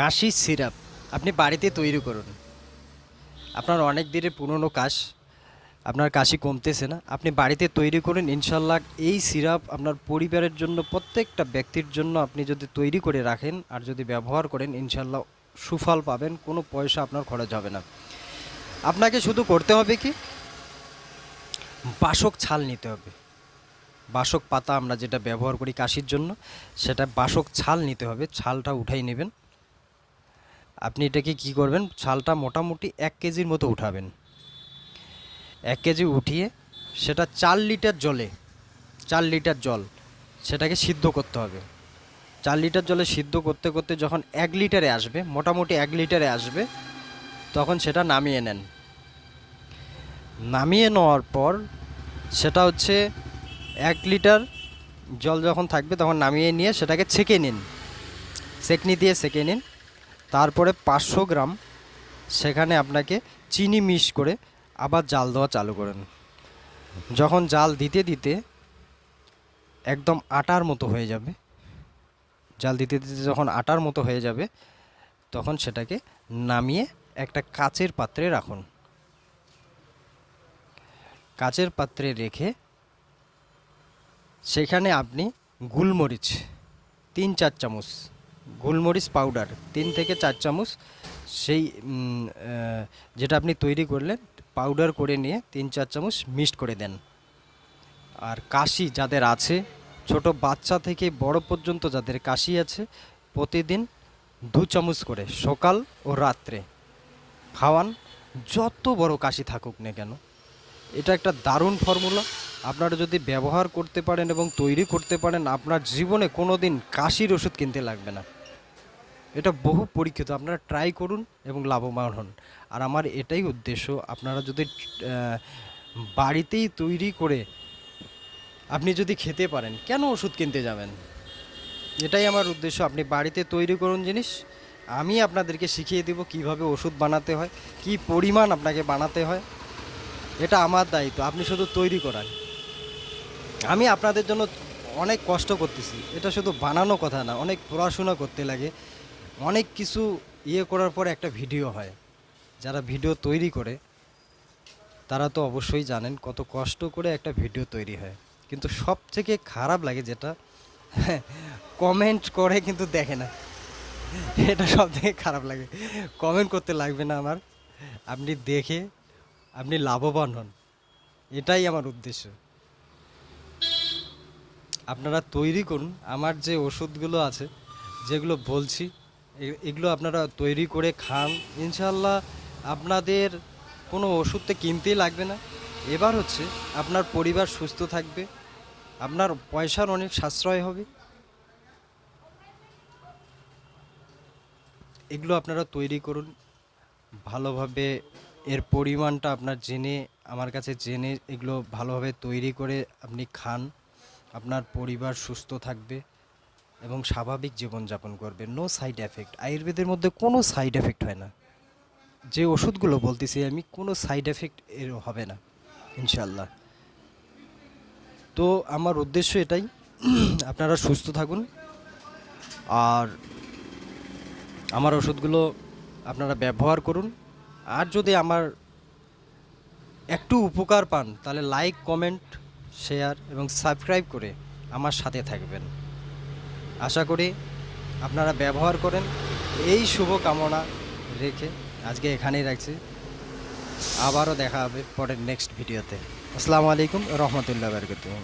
কাশি syrup আপনি বাড়িতে তৈরি করুন। আপনার অনেক দিনের পুরনো কাশ, আপনার কাশি কমতেছে না। আপনি বাড়িতে তৈরি করুন, ইনশাল্লাহ এই সিরাপ আপনার পরিবারের জন্য, প্রত্যেকটা ব্যক্তির জন্য আপনি যদি তৈরি করে রাখেন আর যদি ব্যবহার করেন, ইনশাল্লাহ সুফল পাবেন, কোনো পয়সা আপনার খরচ হবে না। আপনাকে শুধু করতে হবে কি? বাসক ছাল নিতে হবে। বাসক পাতা আমরা যেটা ব্যবহার করি কাশির জন্য, সেটা বাসক ছাল নিতে হবে, ছালটা উঠাই নেবেন। আপনি এটাকে কি করবেন? ছালটা মোটামুটি এক কেজির মতো উঠাবেন। এক কেজি উঠিয়ে সেটা চার লিটার জলে, চার লিটার জল সেটাকে সিদ্ধ করতে হবে। চার লিটার জলে সিদ্ধ করতে করতে যখন এক লিটারে আসবে, মোটামুটি এক লিটারে আসবে, তখন সেটা নামিয়ে নেন। নামিয়ে নেওয়ার পর সেটা হচ্ছে এক লিটার জল যখন থাকবে তখন নামিয়ে নিয়ে সেটাকে ছেঁকে নিন। সেকনি দিয়ে সেকে নিন। তারপরে পাঁচশো গ্রাম সেখানে আপনাকে চিনি মিশ করে আবার জাল দেওয়া চালু করেন। যখন জাল দিতে দিতে একদম আটার মতো হয়ে যাবে, জাল দিতে দিতে যখন আটার মতো হয়ে যাবে, তখন সেটাকে নামিয়ে একটা কাচের পাত্রে রাখুন। কাচের পাত্রে রেখে সেখানে আপনি গুলমরিচ তিন চার চামচ গোলমরিচ পাউডার, তিন থেকে চার চামচ, সেই যেটা আপনি তৈরি করলেন, পাউডার করে নিয়ে তিন চার চামচ মিক্সড করে দেন। আর কাশি যাদের আছে, ছোট বাচ্চা থেকে বড় পর্যন্ত যাদের কাশি আছে, প্রতিদিন দু চামচ করে সকাল ও রাত্রে খাওয়ান, যত বড় কাশি থাকুক না কেন। এটা একটা দারুণ ফর্মুলা। আপনারা যদি ব্যবহার করতে পারেন এবং তৈরি করতে পারেন, আপনার জীবনে কোনো দিন কাশির ওষুধ কিনতে লাগবে না। এটা বহু পরীক্ষিত। আপনারা ট্রাই করুন এবং লাভবান হন। আর আমার এটাই উদ্দেশ্য, আপনারা যদি বাড়িতেই তৈরি করে আপনি যদি খেতে পারেন, কেন ওষুধ কিনতে যাবেন? এটাই আমার উদ্দেশ্য। আপনি বাড়িতে তৈরি করুন জিনিস। আমি আপনাদেরকে শিখিয়ে দেব কীভাবে ওষুধ বানাতে হয়, কি পরিমাণ আপনাকে বানাতে হয়। এটা আমার দায়িত্ব। আপনি শুধু তৈরি করান। আমি আপনাদের জন্য অনেক কষ্ট করতেছি। এটা শুধু বানানো কথা না, অনেক পড়াশোনা করতে লাগে। অনেক কিছু ইয়ে করার পর একটা ভিডিও হয়। যারা ভিডিও তৈরি করে, তারা তো অবশ্যই জানেন কত কষ্ট করে একটা ভিডিও তৈরি হয়। কিন্তু সব থেকে খারাপ লাগে যেটা, কমেন্ট করে কিন্তু দেখে না। এটা সব থেকে খারাপ লাগে। কমেন্ট করতে লাগবে না আমার। আপনি দেখে, আপনি লাভবান হন। এটাই আমার উদ্দেশ্য। আপনারা তৈরি করুন। আমার যে ওষুধগুলো আছে, যেগুলো বলছি এগুলো আপনারা তৈরি করে খান। ইনশাল্লাহ আপনাদের কোনো ওষুধ তো কিনতেই লাগবে না। এবার হচ্ছে আপনার পরিবার সুস্থ থাকবে, আপনার পয়সার অনেক সাশ্রয় হবে। এগুলো আপনারা তৈরি করুন। ভালোভাবে এর পরিমাণটা আপনার জেনে, আমার কাছে জেনে এগুলো ভালোভাবে তৈরি করে আপনি খান। আপনার পরিবার সুস্থ থাকবে এবং স্বাভাবিক জীবনযাপন করবে। নো সাইড এফেক্ট আয়ুর্বেদের মধ্যে কোনো সাইড এফেক্ট হয় না। যে ওষুধগুলো বলতেছি আমি, কোনো সাইড এফেক্ট এর হবে না ইনশাল্লাহ তো আমার উদ্দেশ্য এটাই, আপনারা সুস্থ থাকুন। আর আমার ওষুধগুলো আপনারা ব্যবহার করুন। আর যদি আমার একটু উপকার পান, তাহলে লাইক কমেন্ট শেয়ার এবং সাবস্ক্রাইব করে আমার সাথে থাকবেন। আশা করি আপনারা ব্যবহার করেন। এই শুভ কামনা রেখে আজকে এখানেই রাখছি। আবারও দেখা হবে পরের নেক্সট ভিডিওতে আসসালামু আলাইকুম রহমতুল্লাহ বারকাতুহ।